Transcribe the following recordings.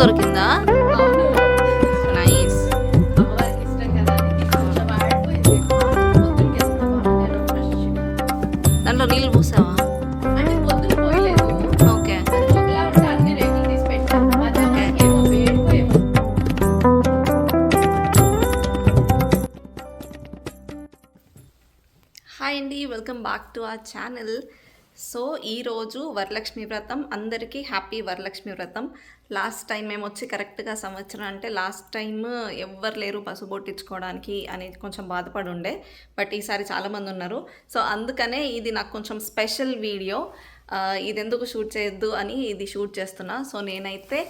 దొరికిందా? నైస్ దాంట్లో నీళ్ళు పోసావా? హాయ్ అండి welcome back to our channel so ఈరోజు వరలక్ష్మి వ్రతం. అందరికీ హ్యాపీ వరలక్ష్మి వ్రతం. లాస్ట్ టైం మేము వచ్చి కరెక్ట్గా సంవత్సరం అంటే లాస్ట్ టైం ఎవ్వరు లేరు పసుపు బొట్టించుకోవడానికి అనేది కొంచెం బాధపడి ఉండే బట్ ఈసారి చాలామంది ఉన్నారు. సో అందుకనే ఇది నాకు కొంచెం స్పెషల్ వీడియో. ఇది ఎందుకు షూట్ చేయొద్దు అని ఇది షూట్ చేస్తున్నా. సో నేనైతే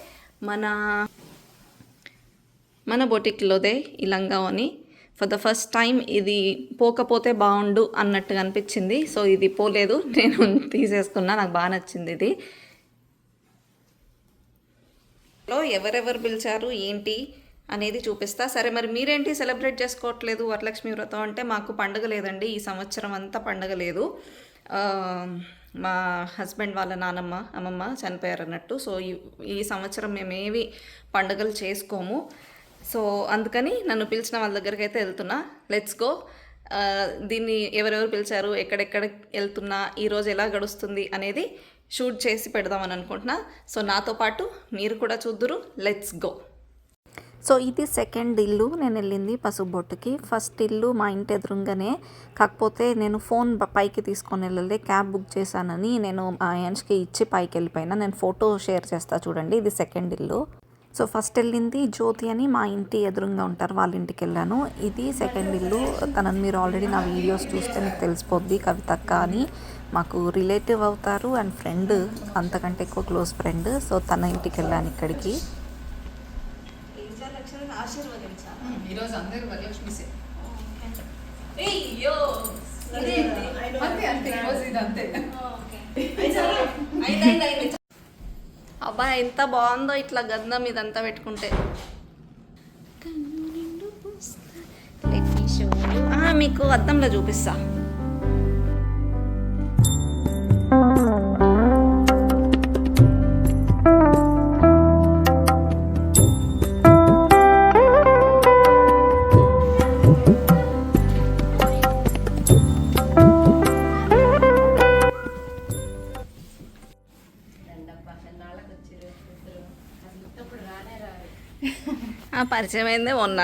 మన మన బొటిక్లోదే ఈ లంగావని ఫర్ ద ఫస్ట్ టైం ఇది పోకపోతే బాగుండు అన్నట్టుగా అనిపించింది. సో ఇది పోలేదు. నేను తీసేసుకున్నా. నాకు బాగా నచ్చింది ఇది. లో ఎవరెవరు పిలిచారు ఏంటి అనేది చూపిస్తా. సరే మరి మీరేంటి సెలబ్రేట్ చేసుకోవట్లేదు వరలక్ష్మి వ్రతం అంటే? మాకు పండగ లేదండి. ఈ సంవత్సరం అంతా పండగ లేదు. మా హస్బెండ్ వాళ్ళ నానమ్మ అమ్మమ్మ చనిపోయారు అన్నట్టు సో ఈ ఈ సంవత్సరం మేమేవి పండుగలు చేసుకోము. సో అందుకని నన్ను పిలిచిన వాళ్ళ దగ్గరికి అయితే వెళ్తున్నా లెట్స్ గో దీన్ని ఎవరెవరు పిలిచారు ఎక్కడెక్కడ వెళ్తున్నా ఈరోజు ఎలా గడుస్తుంది అనేది షూట్ చేసి పెడదామని అనుకుంటున్నా. సో నాతో పాటు మీరు కూడా చూద్దురు. లెట్స్ గో సో ఇది సెకండ్ ఇల్లు. నేను వెళ్ళింది పసుపు బొట్టుకి. ఫస్ట్ ఇల్లు మా ఇంటి ఎదురుగానే. కాకపోతే నేను ఫోన్ పైకి తీసుకొని వెళ్ళలే. క్యాబ్ బుక్ చేశానని నేను ఆ యాన్స్కి ఇచ్చి పైకి వెళ్ళిపోయినా. నేను ఫోటో షేర్ చేస్తా చూడండి. ఇది సెకండ్ ఇల్లు. సో ఫస్ట్ వెళ్ళింది జ్యోతి అని మా ఇంటి ఎదురుగా ఉంటారు వాళ్ళ ఇంటికి వెళ్ళాను ఇది సెకండ్ ఇల్లు తనని మీరు ఆల్రెడీ నా వీడియోస్ చూస్తే మీకు తెలిసిపోద్ది కవితక్క అని మాకు రిలేటివ్ అవుతారు అండ్ ఫ్రెండ్ అంతకంటే ఎక్కువ క్లోజ్ ఫ్రెండ్ సో తన ఇంటికి వెళ్ళాను ఇక్కడికి అంతే అంతే అబ్బా ఎంత బాగుందో ఇట్లా గంధం ఇదంతా పెట్టుకుంటే. మీకు అద్దంలో చూపిస్తా. పరిచయం అయిందే మొన్న.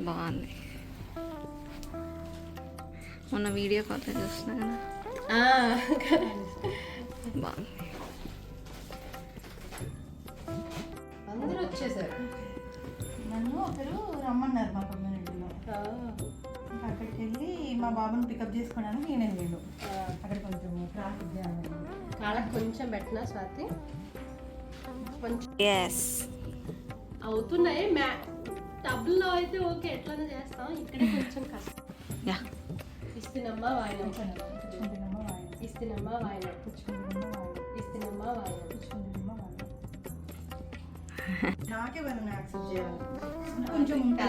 బాగుంది. మొన్న వీడియో కాల్ చూస్తున్నా కదా. బాగుంది. అందరూ వచ్చేసారు. నన్ను ఒకరు రమ్మన్నారు మా కమ్యూనిటీలో అక్కడికి వెళ్ళి మా బాబుని పికప్ చేసుకోవడానికి నేను వెళ్ళాను. అక్కడ కొంచెం ట్రాఫిక్ జామ్. కాళ్ళకి కొంచెం పెట్టినా స్వాతి? కొంచెం. ఎస్ అవుతున్నాయి. మ్యా టబ్లో అయితే ఓకే ఎట్లనే చేస్తాం. ఇక్కడే కొంచెం కష్టం. యా. ఇస్తున్నమ్మా వాయినం. ఇస్తున్నమ్మా వాయినం. ఇస్తున్నమ్మా వాయినం. నాకే యాక్సెప్ట్ చేయాలి. కొంచెం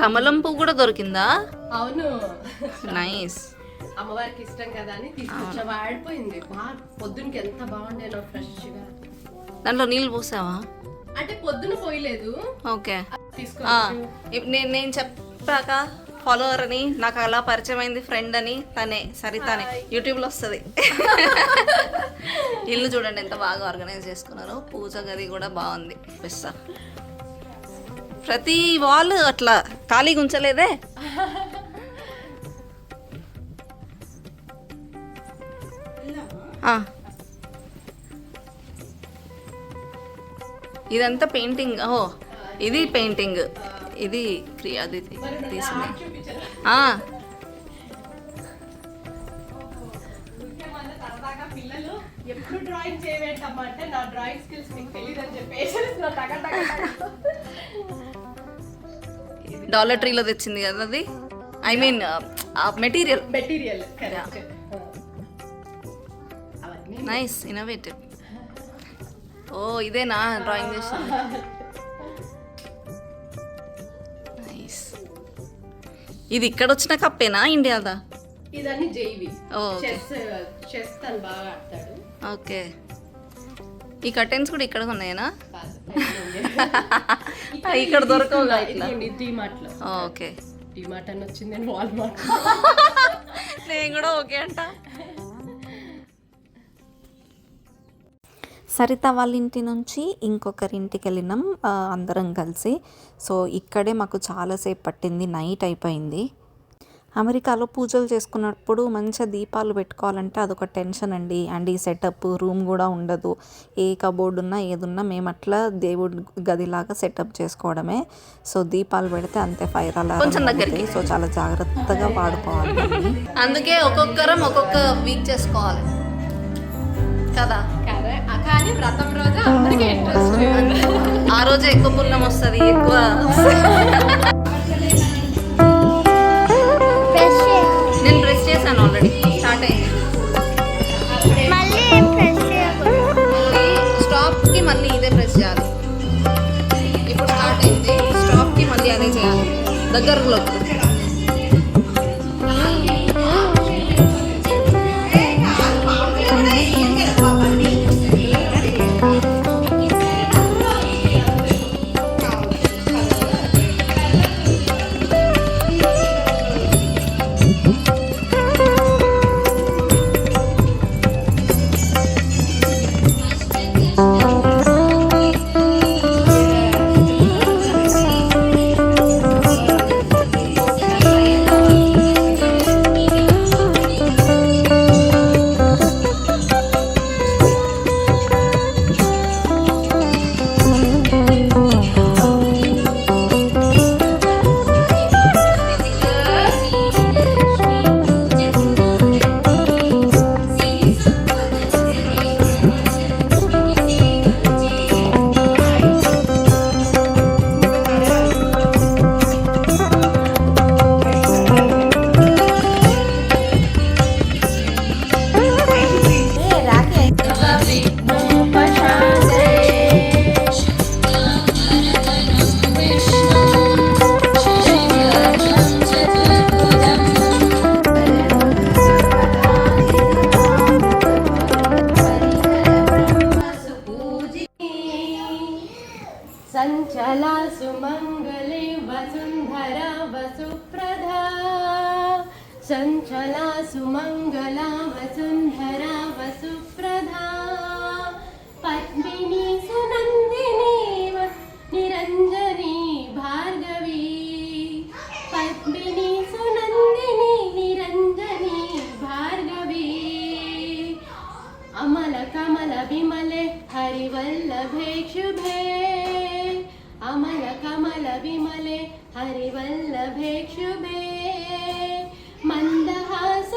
కమలం పువ్వు కూడా దొరికిందా? అవును. నైస్. అమ్మవారికి ఇష్టం కదా అని తీసుకొచ్చా వాడిపోయింది. బాగా పొద్దునకి ఎంత బాగుండేనో ఫ్రెష్గా. దాంట్లో నీళ్ళు పోసావా? అంటే పొద్దున పోయలేదు. ఓకే. నేను నేను చెప్పాక ఫాలోవర్ అని నాకు అలా పరిచయం అయింది ఫ్రెండ్ అని తనే సరితానే. యూట్యూబ్లో వస్తుంది. ఇల్లు చూడండి ఎంత బాగా ఆర్గనైజ్ చేసుకున్నారు. పూజ గది కూడా బాగుంది. పిస్తా ప్రతి వాల్ అట్లా ఖాళీగా ఉంచలేదే? ఇదంతా పెయింటింగ్. ఓ ఇది పెయింటింగ్. ఇది అది తీసింది. ఎప్పుడు డ్రాయింగ్ చేయవేంటమ్మా అంటే నా డ్రాయింగ్ స్కిల్స్ మీకు తెలియదు అని చెప్పేసి నా టక టక టక. డాలర్ ట్రీలో తెచ్చింది కదా అది? I mean material. Material nice innovative ఓ ఇదేనా? డ్రాయింగ్ చేసింది నైస్ ఇది ఇక్కడ వచ్చిన కప్పేనా? ఇండియాదా? ఇదన్నీ జైవి ఓకే చెస్ చెస్ తను బాగా ఆడతాడు. ఓకే ఈ కర్టెన్స్ కూడా ఇక్కడ ఉన్నాయనా? ఇక్కడ దొరకవుగా ఇట్లా ఓకే డిమార్ట్ అని వచ్చింది వాల్మార్ట్ నేను కూడా ఓకే అంట. సరిత వాళ్ళ ఇంటి నుంచి ఇంకొకరి ఇంటికి వెళ్ళినాం అందరం కలిసి. సో ఇక్కడే మాకు చాలాసేపు పట్టింది నైట్ అయిపోయింది. అమెరికాలో పూజలు చేసుకున్నప్పుడు మంచిగా దీపాలు పెట్టుకోవాలంటే అదొక టెన్షన్ అండి. అండ్ ఈ సెటప్ రూమ్ కూడా ఉండదు. ఏ కబోర్డ్ ఉన్నా ఏదున్నా మేము అట్లా దేవుడి గదిలాగా సెటప్ చేసుకోవడమే. సో దీపాలు పెడితే అంతే ఫైర్ అలా కొంచెం దగ్గరికి. సో చాలా జాగ్రత్తగా వాడుకోవాలి. అందుకే ఒక్కొక్కరం ఒక్కొక్క వీక్ చేసుకోవాలి. కదా? కానీ వ్రతం రోజు అందరికీ ఇంట్రెస్ట్ ఆ రోజే ఎక్కువ పుణ్యం వస్తుంది ఎక్కువ. నేను ప్రెస్ చేశాను ఆల్రెడీ స్టార్ట్ అయింది. మళ్ళీ స్టాప్కి ఇదే ప్రెస్ చేయాలి. ఇప్పుడు స్టార్ట్ అయింది స్టాప్కి మళ్ళీ అదే చేయాలి. దగ్గరలో. चला सुमङ्गले वसुन्धरा वसुप्रधा। सञ्चला सुमङ्गला वसुन्धरा वसुप्रधा। पद्मिनी सुनन्दिनी निरञ्जनी भार्गवी। पद्मिनी सुनन्दिनी निरञ्जनी भार्गवी। अमल कमल विमले हरिवल्लभे शुभे। కమల విమలే హరివల్లభే శుభే మందహాస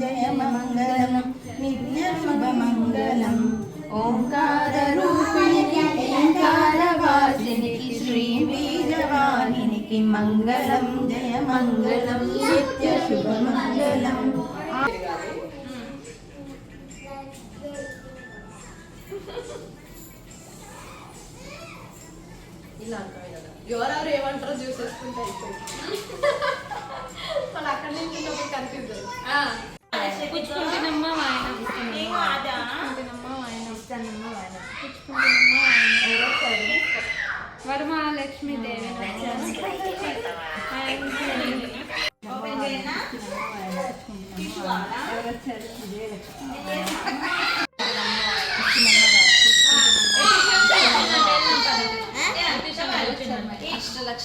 జయ మంగళం నిత్య శుభ మంగళం ఓంకార రూపిణికి ఓంకార వాసినికి శ్రీ బీజవాహినికి మంగళం జయ మంగళం నిత్య శుభ మంగళం ఇలా ఎవరెవరు ఏమంటారో చూసేసుకుంటే అయిపోయింది. వాళ్ళు అక్కడ నుంచి ఉన్నప్పుడు confuse Varamahalakshmi Devi.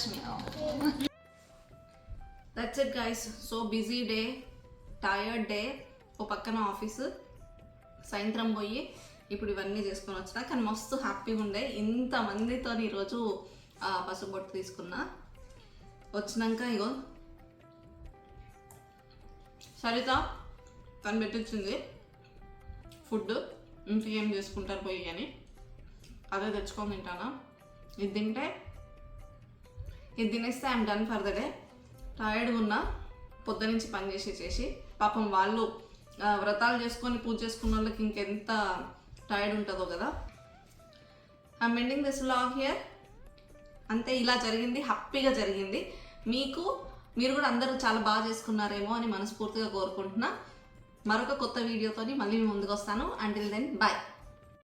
Ishtalakshmi that's it guys so busy day tired day ఓ పక్కన ఆఫీసు సాయంత్రం పోయి ఇప్పుడు ఇవన్నీ చేసుకొని వచ్చిన కానీ మస్తు హ్యాపీగా ఉండే. ఇంతమందితో ఈరోజు పసుపొట్టు పసుపు బొట్టు తీసుకున్నా. వచ్చినాక ఇగో సరిత తను పెట్టించింది ఫుడ్ ఇంకేం ఏం చేసుకుంటారు పోయి అని. అదే తెచ్చుకొని తింటానా? ఇది తింటే ఇది తినేస్తే I'm done for the day టైర్డ్గా ఉన్నా పొద్దు నుంచి పని చేసి చేసి పాపం వాళ్ళు వ్రతాలు చేసుకొని పూజ చేసుకున్న వాళ్ళకి ఇంకెంత టైర్డ్ ఉంటుందో కదా. I'm ending this vlog here అంతే ఇలా జరిగింది హ్యాపీగా జరిగింది. మీకు మీరు కూడా అందరూ చాలా బాగా చేసుకున్నారేమో అని మనస్ఫూర్తిగా కోరుకుంటున్నా. మరొక కొత్త వీడియోతోని మళ్ళీ ముందుకు వస్తాను. Until then bye